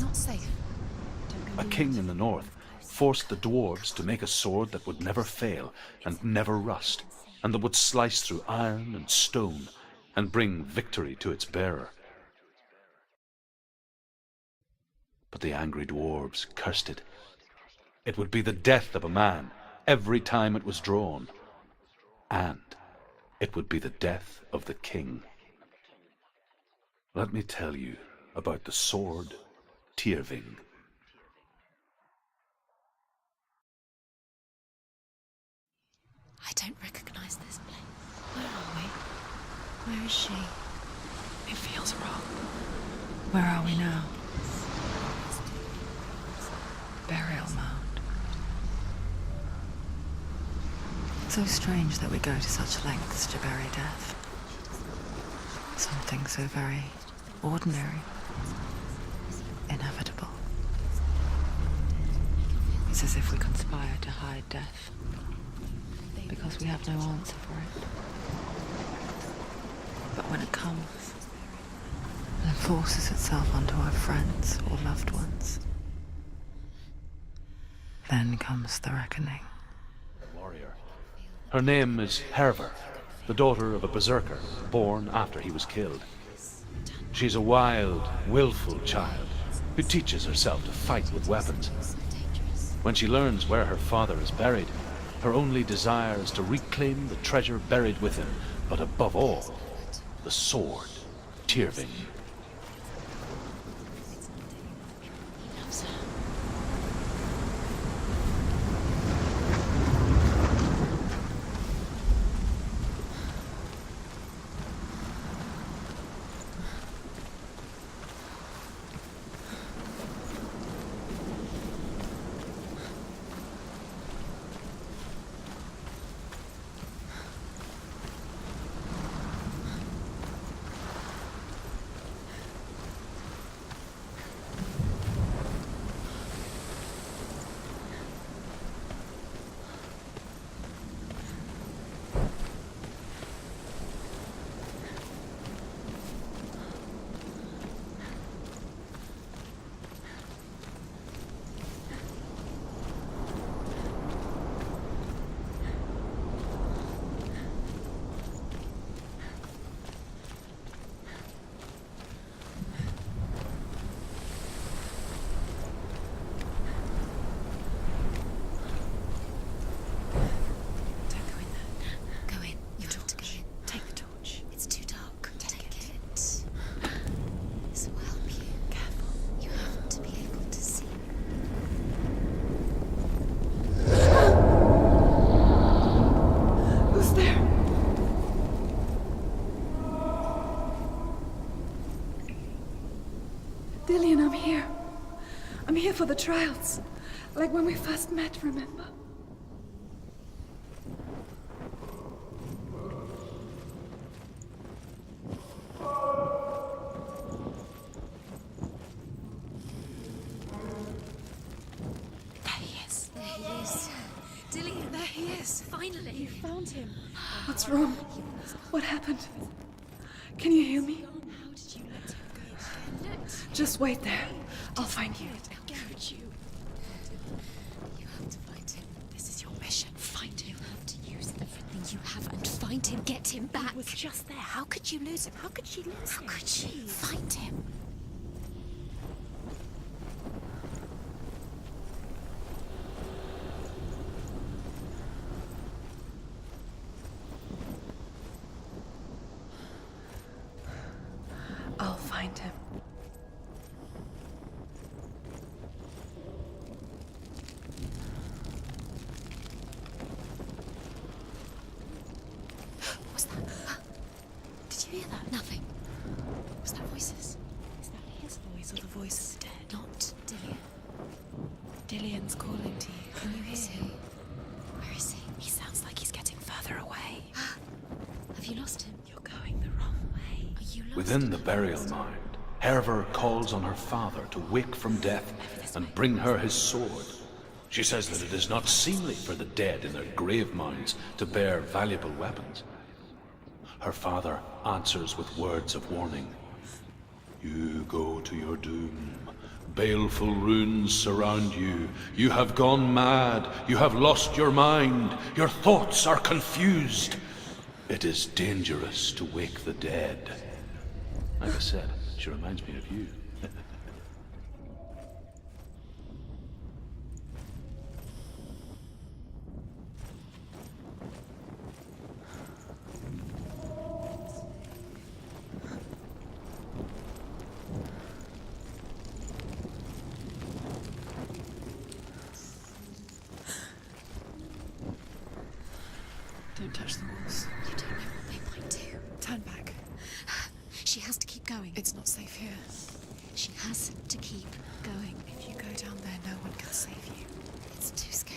It's not safe. A king in the north forced the dwarves to make a sword that would never fail and never rust, and that would slice through iron and stone and bring victory to its bearer. But the angry dwarves cursed it. It would be the death of a man every time it was drawn, and it would be the death of the king. Let me tell you about the sword Tyrving. I don't recognize this place. Where are we? Where is she? It feels wrong. Where are we now? Burial mound. It's So strange that we go to such lengths to bury death. Something so very ordinary, It's as if we conspire to hide death because we have no answer for it. But when it comes and forces itself onto our friends or loved ones, then comes the reckoning. warrior. Her name is Herver, the daughter of a berserker born after he was killed. She's a wild, willful child who teaches herself to fight with weapons. When she learns where her father is buried, her only desire is to reclaim the treasure buried with him, but above all, the sword, Tyrving. He loves her. Don't go in there. Go in. You have to go in. Take the torch. It's too dark. Take, it. This will help you. Careful. You have to be able to see. Who's there? Dillian, I'm here. I'm here for the trials. Like when we first met, remember? There he is. There he is. Dillian, There he is. finally. You found him. What's wrong? What happened? Can you hear me? How did you let him go? Just wait there. I'll find you. You have to find him. This is your mission. Find him. You have to use everything you have and find him. Get him back. He was just there. How could you lose him? How could she How could she? Find him. I'll find him. What's that? Did you hear that? Nothing. Was that voices? Is that his voice or the voice of the dead? Not Dillian. Dillian's calling to you. Can you hear him? Where is he? He sounds like he's getting further away. Have you lost him? You're going the wrong way. Are you lost? Within the burial mound, Herver calls on her father to wake from death and bring her his sword. She says that it is not seemly for the dead in their grave mounds to bear valuable weapons. Her father answers with words of warning. You go to your doom. Baleful runes surround you. You have gone mad. You have lost your mind. Your thoughts are confused. It is dangerous to wake the dead. Like I said, she reminds me of you. Don't touch the walls. You don't know what they might do. Turn back. She has to keep going. It's not safe here. She has to keep going. If you go down there, no one can save you. It's too scary.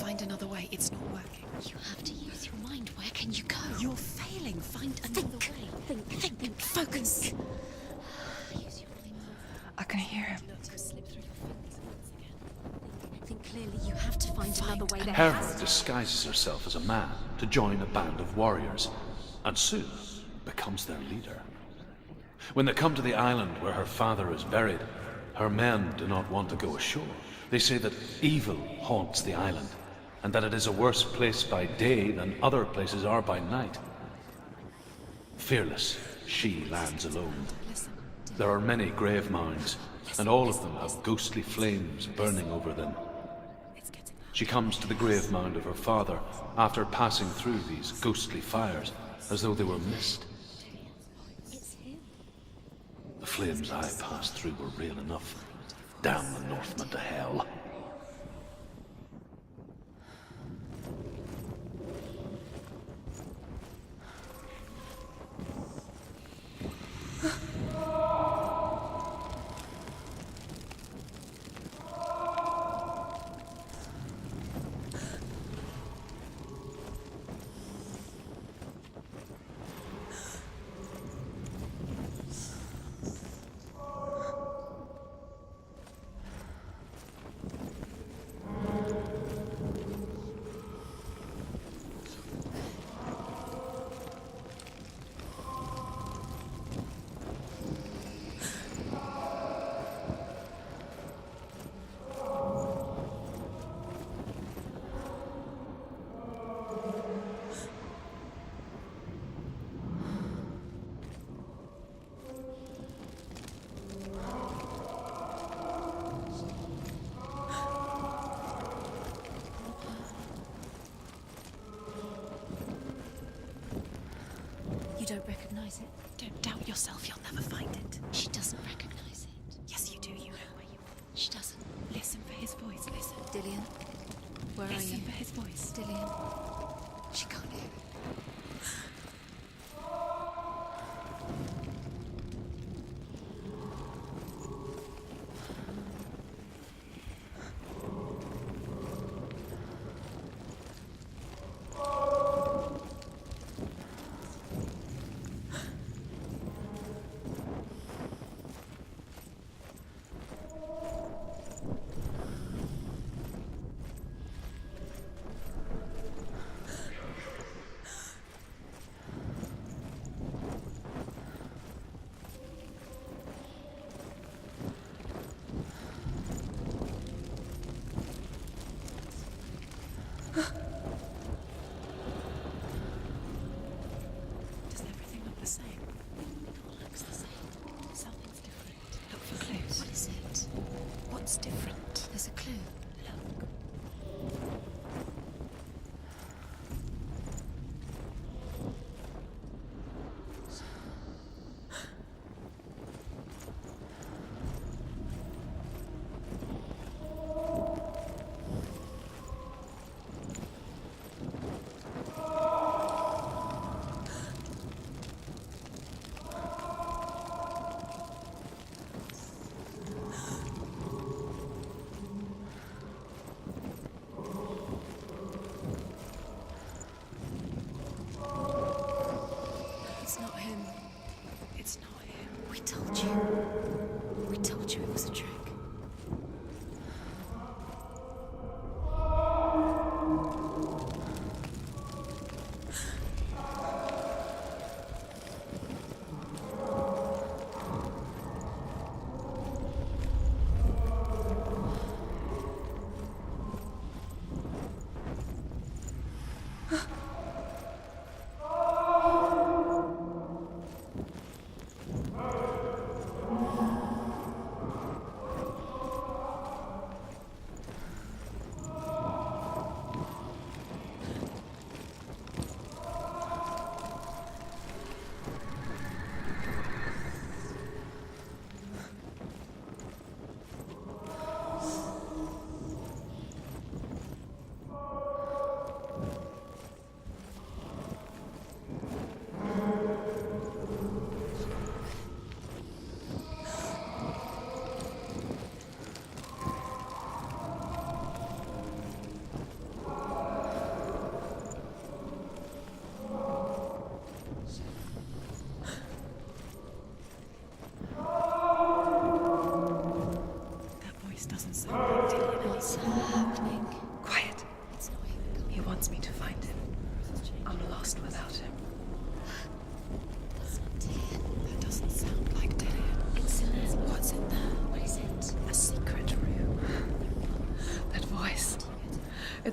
Find another way. It's not working. You have to use your mind. Where can you go? You're failing. Find another think. way. Think. Think. Think. Focus. Use your mind. I can hear him. Not to slip through your fingers once again. Think clearly. You have to find, Find another way. There Herva has to disguises herself as a man to join a band of warriors, and soon becomes their leader. When they come to the island where her father is buried, her men do not want to go ashore. They say that evil haunts the island, and that it is a worse place by day than other places are by night. Fearless, she lands alone. There are many grave mounds, and all of them have ghostly flames burning over them. She comes to the grave mound of her father after passing through these ghostly fires as though they were mist. The flames I passed through were real enough. Damn the Northmen to hell. Recognize it? Don't doubt yourself. You'll never find it. She doesn't recognize it. Yes, you do. You know where you are. She doesn't. Listen for his voice. Listen. Dillian, where Listen are you? Listen for his voice. Dillian. She can't hear it. Does everything look the same? It looks the same. Something's different. Look for clues. What is it? What's different? There's a clue. Look.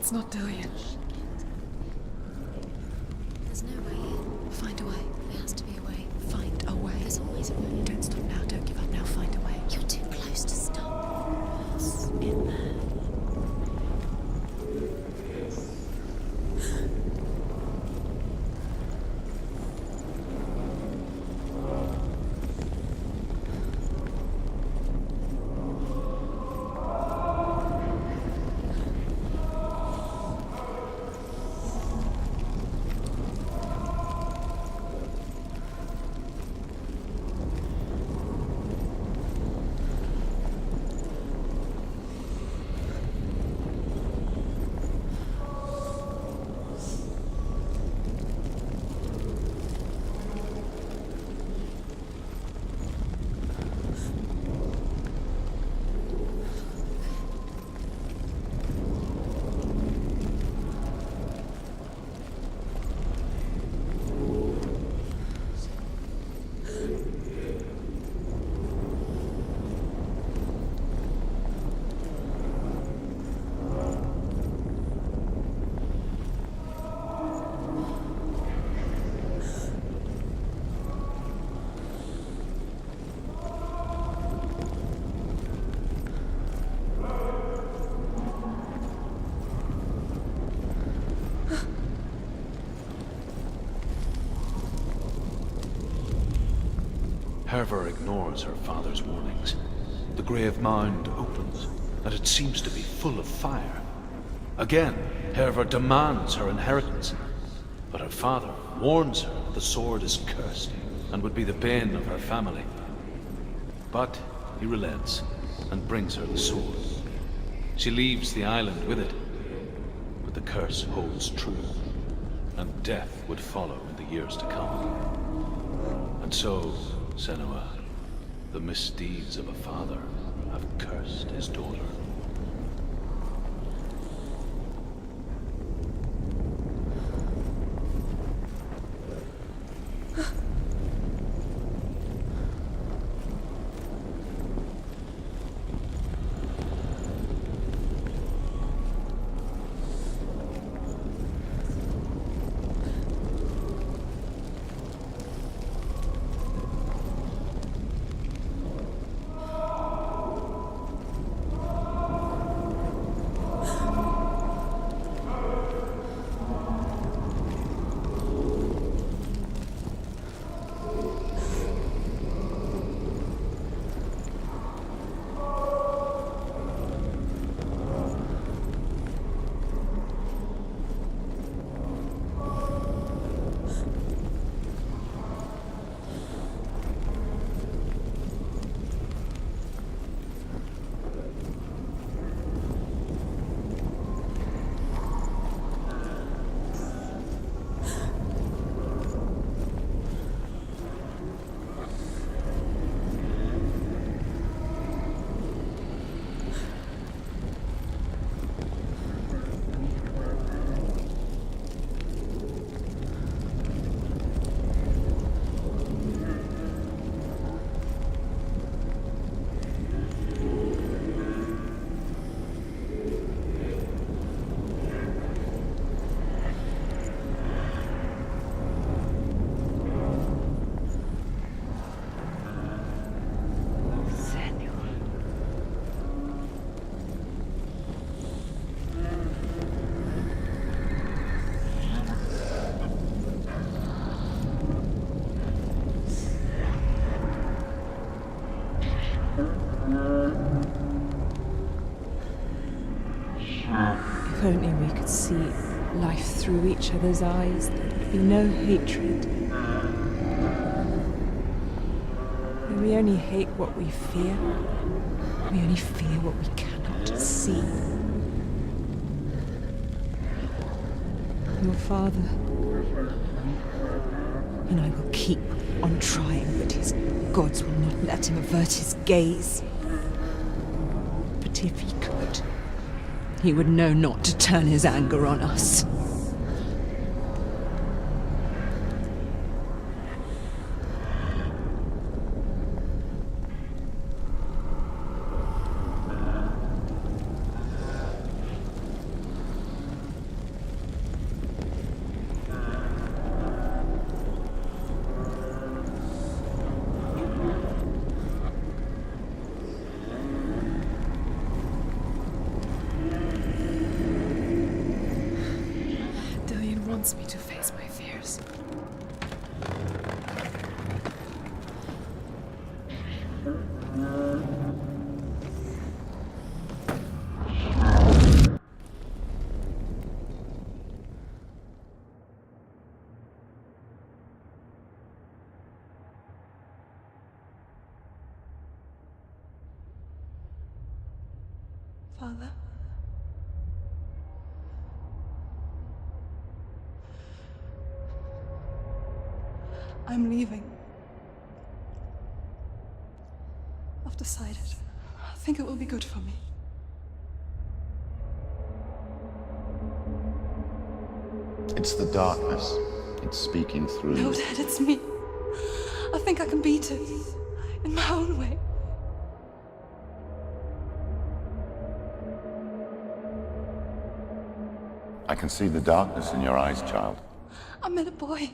It's not Dillian. There's no way in. Find a way. There has to be a way. Find a way. There's always a way. Don't stop now. Don't give up now. Find a way. You're too close to stop. What's in there? Herver ignores her father's warnings. The grave mound opens, and it seems to be full of fire. Again, Herver demands her inheritance, but her father warns her that the sword is cursed and would be the bane of her family. But he relents and brings her the sword. She leaves the island with it, but the curse holds true, and death would follow in the years to come. And so, Senua, the misdeeds of a father have cursed his daughter. Life through each other's eyes, there would be no hatred. When we only hate what we fear, we only fear what we cannot see. Your father and I will keep on trying, but his gods will not let him avert his gaze. But if he could, he would know not to turn his anger on us. Dillian wants me to face my fears. Father? I'm leaving. I've decided. I think it will be good for me. It's the darkness. It's speaking through No. Dad, it's me. I think I can beat it. In my own way. I can see the darkness in your eyes, child. I met a boy.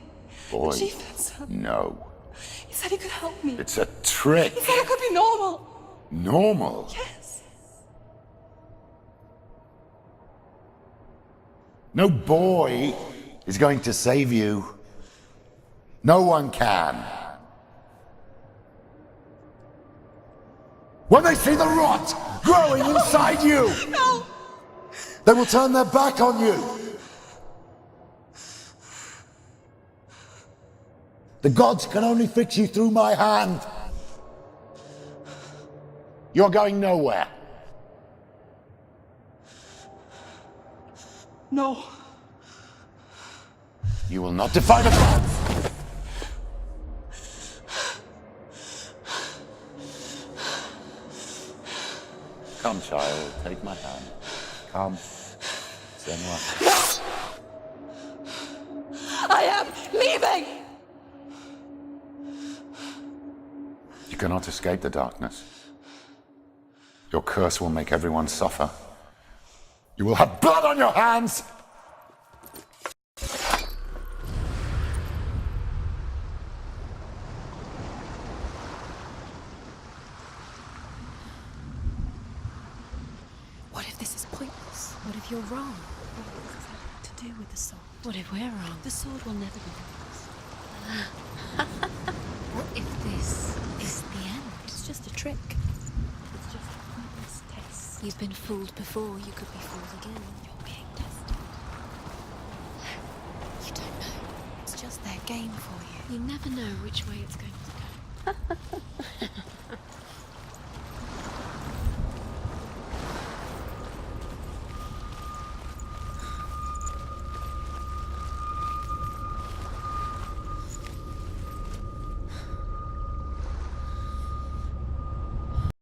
Boy. The son. No. He said he could help me. It's a trick. He said I could be normal. Normal. Yes. No boy is going to save you. No one can. When they see the rot growing inside you, No! they will turn their back on you. The gods can only fix you through my hand. You're going nowhere. No. You will not defy the gods. Come, child, take my hand. Come. Senua. I am leaving! You cannot escape the darkness. Your curse will make everyone suffer. You will have blood on your hands! What if this is pointless? What if you're wrong? What does that have to do with the sword? What if we're wrong? The sword will never be lost. what if this is the end? It's just a trick. It's just a pointless test. You've been fooled before. You could be fooled again. You're being tested. You don't know. It's just their game for you. You never know which way it's going to go.